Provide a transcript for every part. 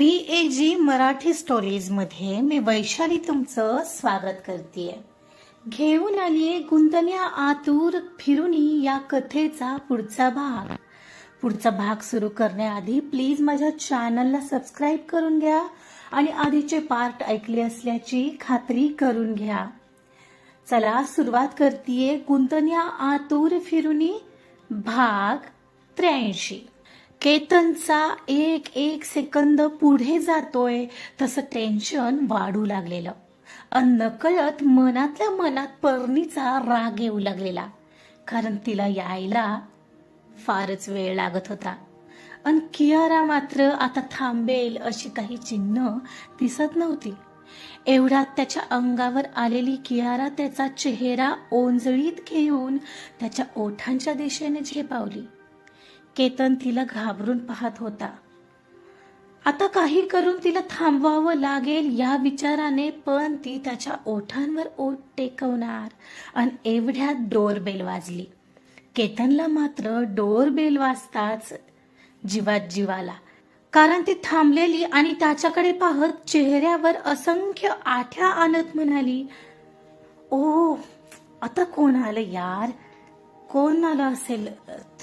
V A G Marathi स्टोरीजमध्ये मी वैशाली तुमचं स्वागत करते घेऊन आलीये गुंतण्या आतूर फिरुनी या कथेचा पुढचा भाग. पुढचा भाग सुरू करण्याआधी प्लीज माझ्या चॅनलला सबस्क्राईब करून घ्या आणि आधीचे पार्ट ऐकले असल्याची खात्री करून घ्या. चला सुरुवात करतीये गुंतण्या आतूर फिरुनी भाग त्र्याऐंशी. केतनचा एक एक सेकंद पुढे जातोय तसं टेन्शन वाढू लागलेलं. अन नकळत मनातल्या मनात पर्णीचा राग येऊ लागलेला. कारण तिला यायला फारच वेळ लागत होता. अन कियारा मात्र आता थांबेल अशी काही चिन्ह दिसत नव्हती. एवढ्यात त्याच्या अंगावर आलेली कियारा त्याचा चेहरा ओंजळीत घेऊन त्याच्या ओठांच्या दिशेने झेपावली. केतन तिला घाबरून पाहत होता. आता काही करून तिला थांबवावं लागेल या विचाराने पण ती त्याच्या ओठांवर ओठ टेकवणार आणि एवढ्यात डोरबेल वाजली. केतनला मात्र डोरबेल वाजताच जीवात जीवाला. कारण ती थांबलेली आणि त्याच्याकडे पाहत चेहऱ्यावर असंख्य आठ्या आणत म्हणाली ओ आता कोण आलं यार? कोण आलं असेल?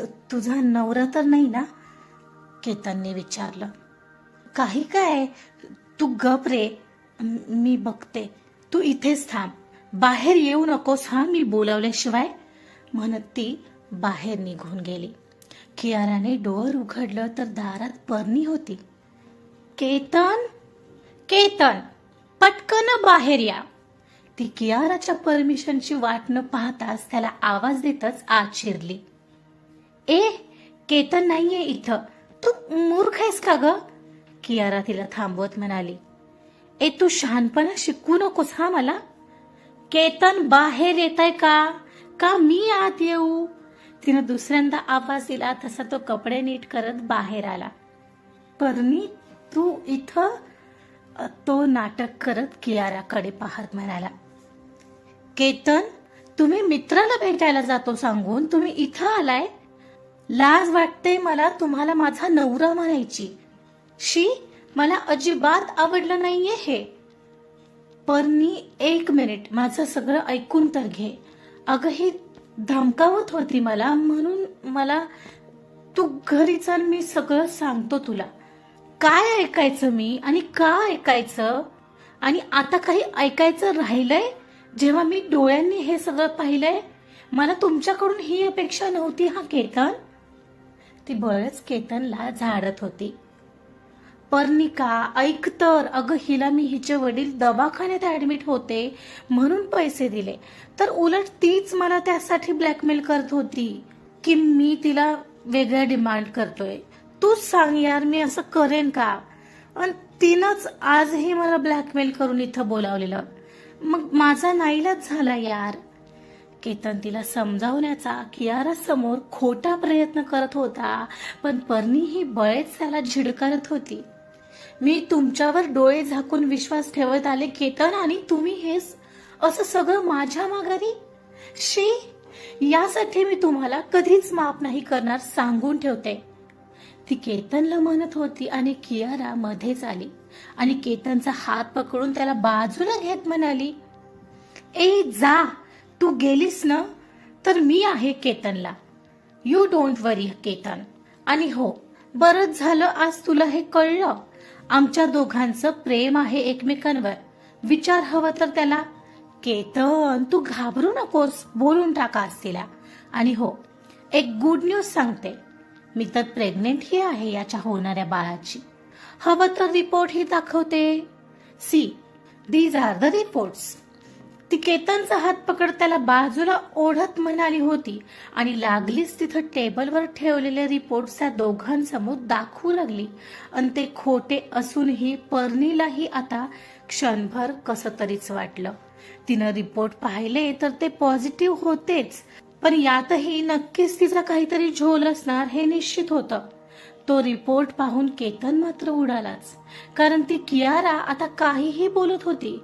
तुझा नवरा तर नाही ना? केतनने विचारलं. काही काय? तू गप रे. मी बघते. तू इथेच थांब. बाहेर येऊ नकोस हा? मी बोलावल्याशिवाय? म्हणत ती बाहेर निघून गेली. कियाराने डोअर उघडलं तर दारात पर्णी होती. केतन? केतन पटकन बाहेर या. ती कियाराच्या परमिशनची वाट न पाहताच त्याला आवाज देतच आत शिरली. ए केतन नाहीये इथं. तू मूर्ख आहेस का ग? कियारा तिला थांबवत म्हणाली. ए तू शहाणपणा शिकू नकोस हा मला. केतन बाहेर येत आहे का? का मी आत येऊ? तिनं दुसऱ्यांदा आवाज दिला तसा तो कपडे नीट करत बाहेर आला. परनी तू इथं? तो नाटक करत कियाराकडे पाहत म्हणाला. केतन तुम्ही मित्राला भेटायला जातो सांगून तुम्ही इथं आलाय. लाज वाटते मला तुम्हाला माझा नवरा म्हणायची. शी मला अजिबात आवडलं नाहीये हे. परनी एक मिनिट माझं सगळं ऐकून तर घे. अगं ही धमकावत होती मला म्हणून मला तू घरी चल मी सगळं सांगतो तुला. काय ऐकायचं मी आणि का ऐकायचं? आणि आता काही ऐकायचं राहिलंय? जेव्हा मी डोळ्यांनी हे सगळं पाहिलंय मला तुमच्याकडून ही अपेक्षा नव्हती हा केतन? ती बळच केतनला झाडत होती. पर्णिका ऐक तर अगं हिला मी हिचे वडील दवाखान्यात ऍडमिट होते म्हणून पैसे दिले. तर उलट तीच मला त्यासाठी ब्लॅकमेल करत होती की मी तिला वेगळ्या डिमांड करतोय. तूच सांग यार मी असं करेन का? आणि तिनंच आजही मला ब्लॅकमेल करून इथं बोलावलेलं. मग माझा नाईलाच झाला यार. केतन तिला समजावण्याचा कियारा समोर खोटा प्रयत्न करत होता पण पर्णी ही बळेच त्याला झिडकारत होती. मी तुमच्यावर डोळे झाकून विश्वास ठेवत आले केतन आणि तुम्ही हेच? असं सगळं माझ्या माघारी? शी यासाठी मी तुम्हाला कधीच माफ नाही करणार सांगून ठेवते. ती केतनला म्हणत होती आणि कियारा मध्येच आली. आणि केतनचा हात पकडून त्याला बाजूला घेत म्हणाली ए जा. तू गेलीस ना तर मी आहे केतनला. You don't worry Ketan. आणि हो बरंच झालं आज तुला हे कळलं. आमच्या दोघांचं प्रेम आहे एकमेकांवर. विचार हवं तर त्याला केतन तू घाबरू नकोस बोलून टाका आज तिला. आणि हो एक गुड न्यूज सांगते. मी तर प्रेग्नेंट ही आहे याच्या होणाऱ्या बाळाची. हवं तर रिपोर्ट ही दाखवते. See. These are the reports ती केतनचा हात पकड त्याला बाजूला ओढत म्हणाली होती आणि लागलीच तिथं टेबलवर ठेवलेले रिपोर्ट त्या दोघांसमोर दाखवू लागली. आणि ते खोटे असूनही पर्णीलाही आता क्षणभर कसं तरीच वाटलं. तिनं रिपोर्ट पाहिले तर ते पॉझिटिव्ह होतेच पण यातही नक्कीच तिचा काहीतरी झोल असणार हे निश्चित होतं. तो रिपोर्ट पाहून केतन मात्र उडालाच. कारण ती कियारा आता काहीही बोलत होती.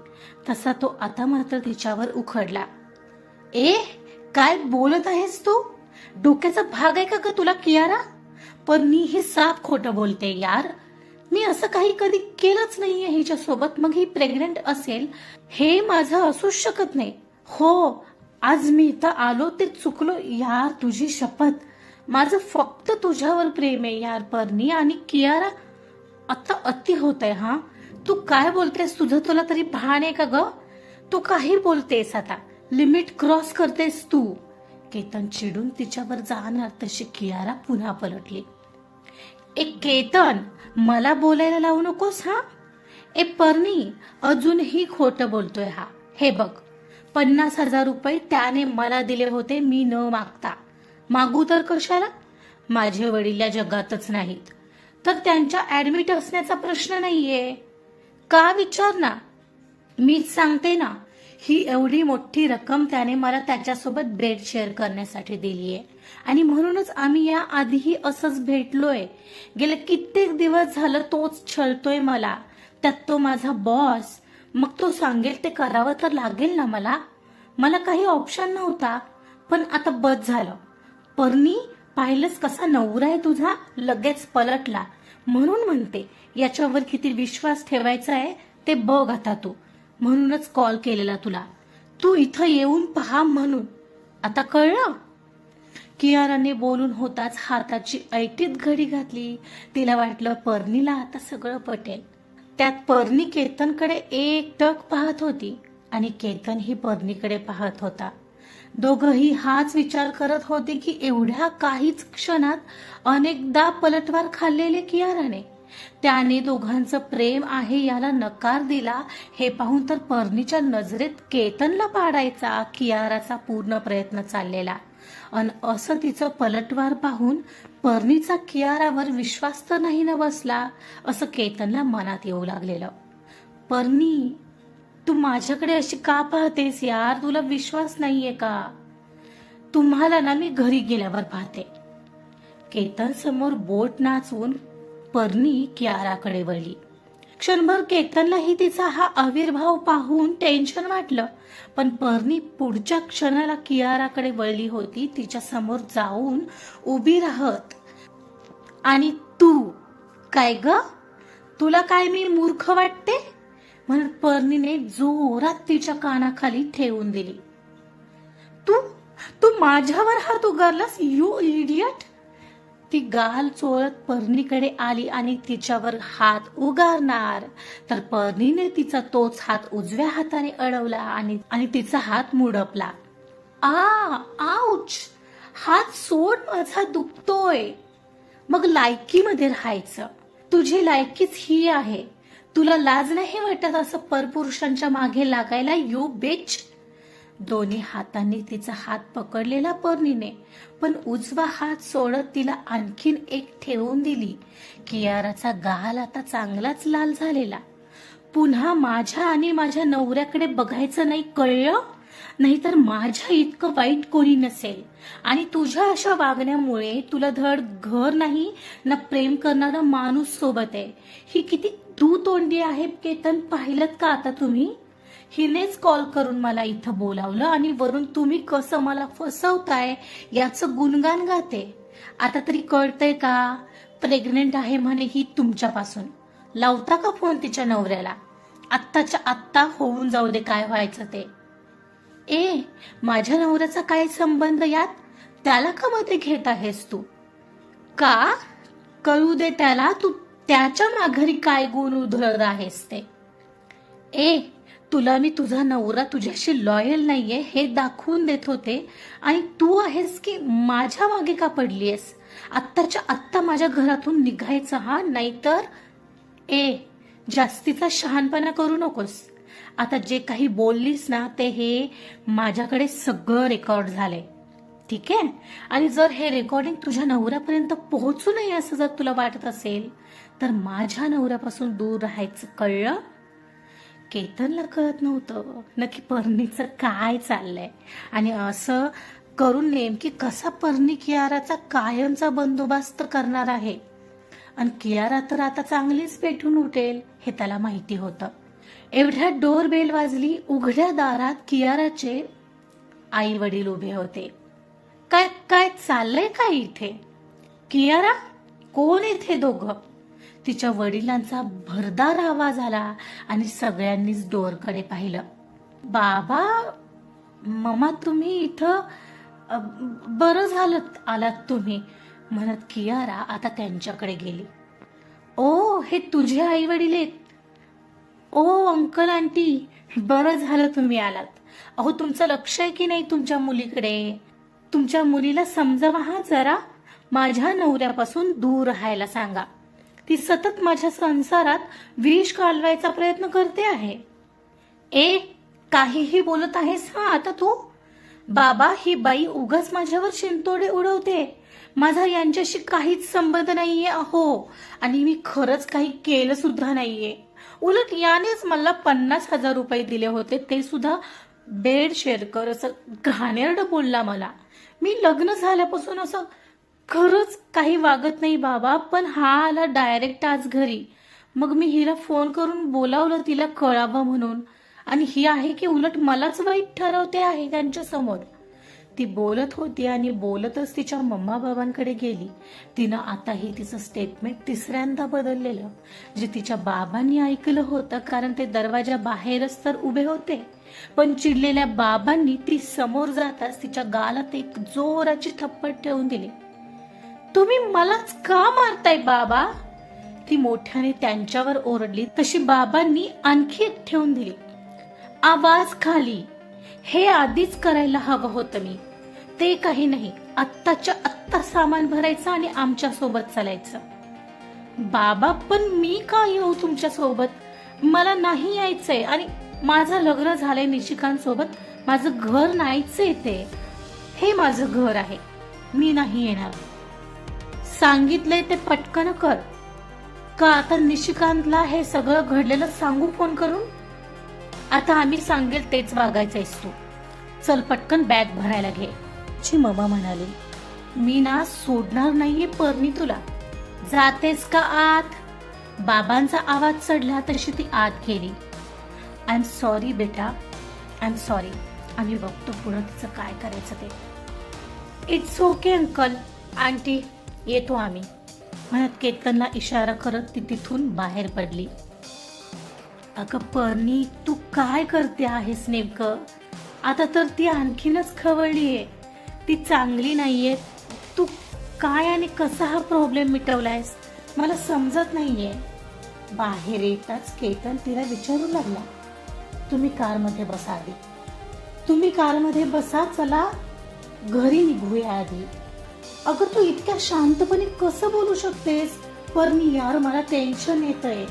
तसा तो आता मात्र तिच्यावर उखडला. ए काय बोलत आहेस तू? डोक्याचा भाग आहे का ग तुला कियारा? पण मी हे साप खोटं बोलते यार. मी असं काही कधी केलंच नाहीये हिच्यासोबत. मग ही प्रेग्नेंट असेल हे माझं असूच शकत नाही. हो आज मी इथं आलो ते चुकलो. यार तुझी शपथ. माझं फक्त तुझ्यावर प्रेम आहे यार परनी आणि कियारा आता अति होत आहे हा. तू काय बोलतेस? तुझं तुला तरी भान आहे का ग? तू काही बोलतेस आता? लिमिट क्रॉस करतेस तू. केतन चिडून तिच्यावर जाणार तशी कियारा पुन्हा पलटली. ए केतन मला बोलायला लावू नकोस हा? ए परनी अजूनही खोटं बोलतोय हा. हे बघ पन्नास हजार रुपये त्याने मला दिले होते मी न मागता. मागू तर कशाला? माझे वडील या जगातच नाहीत. तर त्यांच्या ऍडमिट असण्याचा प्रश्न नाहीये. का विचार ना मीच सांगते ना ही एवढी मोठी रक्कम त्याने मला त्याच्यासोबत ब्रेड शेअर करण्यासाठी दिली आहे आणि म्हणूनच आम्ही या आधीही असंच भेटलोय. गेले कित्येक दिवस झालं तोच छळतोय मला. त्यात तो माझा बॉस मग तो सांगेल ते करावं तर लागेल ना मला? मला काही ऑप्शन नव्हता. पण आता बस झालं. परनी पाहिलंच कसा नवरा आहे तुझा? लगेच पलटला. म्हणून म्हणते याच्यावर किती विश्वास ठेवायचा आहे ते बघ आता तू. म्हणूनच कॉल केलेला तुला. तू इथं येऊन पहा म्हणून. आता कळलं? कियाराने बोलून होताच हाताची ऐटीत घडी घातली. तिला वाटलं पर्णीला आता सगळं पटेल. त्यात पर्णी केतनकडे एक टक पाहत होती आणि केतन ही पर्णीकडे पाहत होता. दोघही हाच विचार करत होते की एवढ्या काहीच क्षणात अनेकदा पलटवार खाल्लेले कियाराने. त्याने दोघांचं प्रेम आहे याला नकार दिला हे पाहून तर पर्णीच्या नजरेत केतनला पाडायचा कियाराचा पूर्ण प्रयत्न चाललेला. अन असं तिचं पलटवार पाहून पर्णीचा कियारावर विश्वास तर नाही न बसला असं केतनला मनात येऊ लागलेलं. पर्णी तू माझ्याकडे अशी का पाहतेस यार? तुला विश्वास नाहीये का? तुम्हाला ना मी घरी गेल्यावर पाहते. केतन समोर बोट नाचून पर्णी कियाराकडे वळली. क्षणभर केतनलाही तिचा हा आविर्भाव पाहून टेन्शन वाटलं. पण पर्णी पुढच्या क्षणाला कियाराकडे वळली होती तिच्या समोर जाऊन उभी राहत. आणि तू? काय ग? तुला काय मी मूर्ख वाटते? म्हणून पर्णीने जोरात तिच्या कानाखाली ठेवून दिली. तू तू माझ्यावर हात उगारलास यू इडियट ती गाल चोळत पर्णीकडे आली आणि तिच्यावर हात उगारणार. तर पर्णीने तिचा तोच हात उजव्या हाताने अडवला आणि आणि तिचा हात मुडपला. आ आउच हात सोड माझा दुखतोय. मग लायकीमध्ये राहायचं. तुझी लायकीच ही आहे. तुला लाज नाही वाटत असं परपुरुषांच्या मागे लागायला? यू बेच दोन्ही हातांनी तिचा हात पकडलेला पर्णीने पण उजवा हात सोडत तिला आणखीन एक ठेवून दिली. कियाराचा गाल आता चांगलाच लाल झालेला. पुन्हा माझ्या आणि माझ्या नवऱ्याकडे बघायचं नाही कळलं? नाहीतर माझ्या इतकं वाईट कोणी नसेल. आणि तुझ्या अशा वागण्यामुळे तुला धड घर नाही ना प्रेम करणारा माणूस सोबत आहे. ही किती तू तोंडी आहे केतन? पाहिलं का आता तुम्ही? हिनेच कॉल करून मला इथं बोलावलं आणि वरून तुम्ही कसं मला फसवताय याचं गुणगान गाते. आता तरी कळतंय का? प्रेग्नेंट आहे म्हणे ही तुमच्यापासून. लावता का फोन तिच्या नवऱ्याला? आत्ताच्या आत्ता होऊन जाऊ दे काय व्हायचं ते. ए माझ्या नवऱ्याचा काय संबंध यात? त्याला का मध्ये घेत आहेस तू? का? कळू दे त्याला तू त्याच्या माघारी काय गुण उधळत आहेस ते? ए तुला मी तुझा नवरा तुझ्याशी लॉयल नाहीये हे दाखवून देत होते. आणि तू आहेस की माझ्या मागे का पडलीयस? आत्ताच्या आत्ता माझ्या घरातून निघायचं हा? नाहीतर? ए जास्तीचा शहाणपणा करू नकोस. आता जे काही बोललीस ना ते हे माझ्याकडे सगळं रेकॉर्ड झालंय. ठीक आहे? आणि जर हे रेकॉर्डिंग तुझ्या नवऱ्यापर्यंत पोहोचू नये असं जर तुला वाटत असेल तर माझ्या नवऱ्यापासून दूर राहायचं कळलं? केतनला कळत नव्हतं. नक्की पर्णीचं काय चाललंय? आणि असं करून नेमकी कसा पर्णी कियाराचा कायमचा बंदोबस्त करणार आहे? आणि कियारा तर आता चांगलीच पेटून उठेल हे त्याला माहिती होतं. एवढ्या डोर बेल वाजली उघड्या दारात कियाराचे आई वडील उभे होते. काय काय चाललंय काय इथे? कियारा कोण इथे दोघं? तिच्या वडिलांचा भरदार आवाज आला आणि सगळ्यांनीच डोरकडे पाहिलं. बाबा ममा तुम्ही इथं बरं झालं आलात तुम्ही म्हणत कियारा आता त्यांच्याकडे गेली. ओ हे तुझे आई वडील आहेत. ओ अंकल आंटी बरं झालं तुम्ही आलात. अहो तुमचं लक्ष आहे की नाही तुमच्या मुलीकडे? तुमच्या मुलीला समजावा हा जरा. माझ्या नवऱ्यापासून दूर राहायला सांगा. ती सतत माझ्या संसारात विष कालवायचा प्रयत्न करते आहे. ए काहीही बोलत आहेस हा आता तू? बाबा ही बाई उगाच माझ्यावर शिंतोडे उडवते. माझा यांच्याशी काहीच संबंध नाहीये अहो. आणि मी खरंच काही केलं सुद्धा नाहीये. उलट यानेच मला पन्नास हजार रुपये दिले होते ते सुद्धा बेड शेअर कर असं घाणेरडं बोलला मला. मी लग्न झाल्यापासून असं खरंच काही वागत नाही बाबा पण हा आला डायरेक्ट आज घरी. मग मी हिला फोन करून बोलावलं तिला कळावं म्हणून. आणि ही आहे की उलट मलाच वाईट ठरवते आहे त्यांच्यासमोर. ती बोलत होती आणि बोलतच तिच्या मम्मा बाबांकडे गेली. तिनं आता हे तिचं स्टेटमेंट तिसऱ्यांदा बदललेलं. जे तिच्या बाबांनी ऐकलं होतं कारण ते दरवाजा बाहेरच तर उभे होते. पण चिडलेल्या बाबांनी ती समोर जाताच तिच्या गालात एक जोराची थप्पड ठेवून दिली. तुम्ही मलाच का मारताय बाबा? ती मोठ्याने त्यांच्यावर ओरडली तशी बाबांनी आणखी एक ठेवून दिली. आवाज खाली हे आधीच करायला हवं होतं मी. ते काही नाही. आत्ताच्या आत्ता सामान भरायचं आणि आमच्यासोबत चालायचं. बाबा पण मी का येऊ तुमच्यासोबत? मला नाही यायचंय. आणि माझं लग्न झालंय निशिकांत सोबत माझं घर नाहीच ते. हे माझं घर आहे. मी नाही येणार. सांगितलंय ते पटकन कर. का आता निशिकांतला हे सगळं घडलेलं सांगू फोन करून? आता आम्ही सांगेल तेच वागायचंयस तू. चल पटकन बॅग भरायला घे. ची ममा म्हणाली. मी ना सोडणार नाहीये परनी तुला. जातेस का आत? बाबांचा आवाज चढला तशी ती आत गेली. आय एम सॉरी बेटा. आय एम सॉरी आम्ही बघतो पुढं तिचं काय करायचं ते. It's okay uncle aunty. येतो आम्ही. म्हणत केतनला इशारा करत ती तिथून बाहेर पडली. अगं पर्णी तू काय करते आहेस नेमकं? आता तर ती आणखीनच खवळलीये. ती चांगली नाहीये. तू काय आणि कसा हा प्रॉब्लेम मिटवलायस? मला समजत नाहीये. बाहेर येताच केतन तिला विचारू लागला. तुम्ही कारमध्ये बसा आधी. तुम्ही कारमध्ये बसा चला. घरी निघूया आधी. अगं तू इतक्या शांतपणे कसं बोलू शकतेस? परनी यार मला टेन्शन येतंय.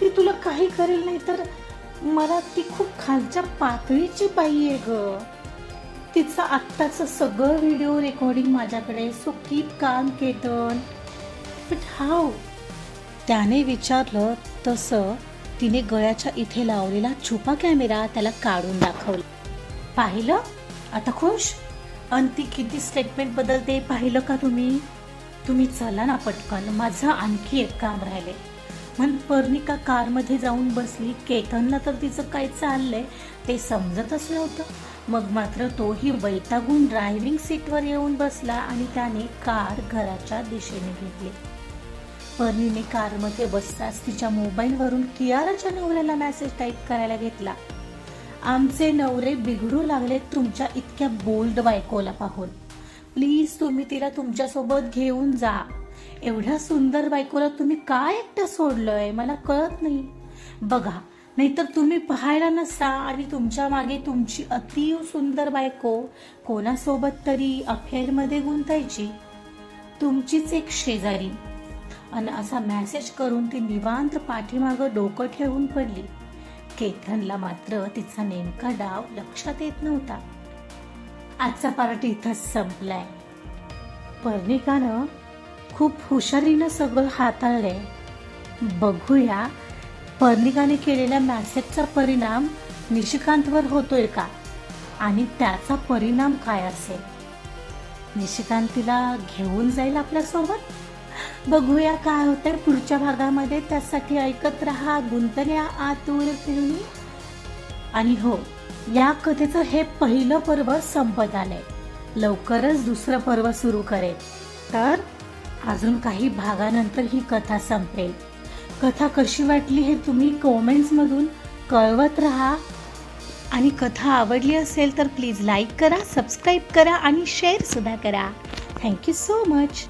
ती तुला काही करेल नाही तर मला ती खूप खालच्या पातळीची बाई आहे ग. तिचं आत्ताचं सगळं व्हिडिओ रेकॉर्डिंग माझ्याकडे सो कीप काम केतन. बट हाव त्याने विचारलं तसं तिने गळ्याच्या इथे लावलेला छुपा कॅमेरा त्याला काढून दाखवला. पाहिलं? आता खुश? आणि ती किती स्टेटमेंट बदलते पाहिलं का तुम्ही? तुम्ही चला ना पटकन. माझं आणखी एक काम राहिले. म्हण पर्णिका कारमध्ये जाऊन बसली. केतनला तर तिचं काय चाललंय? ते समजतच नव्हतं मग मात्र तोही वैतागून ड्रायव्हिंग सीटवर येऊन बसला आणि त्याने कार घराच्या दिशेने घेतली. पर्णीने कारमध्ये बसताच तिच्या मोबाईलवरून कियाराच्या नवऱ्याला मेसेज टाईप करायला घेतला. आमचे नवरे बिघडू लागले तुमच्या इतक्या बोल्ड बायकोला पाहून. प्लीज तुम्ही तिला तुमच्यासोबत घेऊन जा. एवढ्या सुंदर बायकोला तुम्ही काय एकटं सोडलंय? मला कळत नाही. बघा नाहीतर तुम्ही पाहायला नसता आणि तुमच्या मागे तुमची अतिव सुंदर बायको कोणासोबत तरी अफेअरमध्ये गुंतायची? तुमचीच एक शेजारी. आणि असा मॅसेज करून ती निवांत पाठीमागं डोकं ठेवून पडली. केतनला मात्र तिचा नेमका डाव लक्षात येत नव्हता. आजचा पार्टी इथंच संपलाय. पर्णिकानं खूप हुशारीनं सगळं हाताळलंय. बघूया पर्णिकाने केलेल्या मॅसेजचा परिणाम निशिकांतवर होतोय का? आणि त्याचा परिणाम काय असेल? निशिकांत तिला घेऊन जाईल आपल्यासोबत? बघूया काय होतंय. पुढच्या भागामध्ये त्यासाठी ऐकत राहा गुंतल्या आतूर फिरणी आणि हो या कथेचं हे पहिलं पर्व संपत आलंय लवकरच दुसरं पर्व सुरू करेल. तर अजून काही भागानंतर ही कथा संपेल. कथा कशी वाटली हे तुम्ही कॉमेंट्समधून कळवत राहा. आणि कथा आवडली असेल तर प्लीज लाईक करा सबस्क्राईब करा आणि शेअरसुद्धा करा. Thank you so much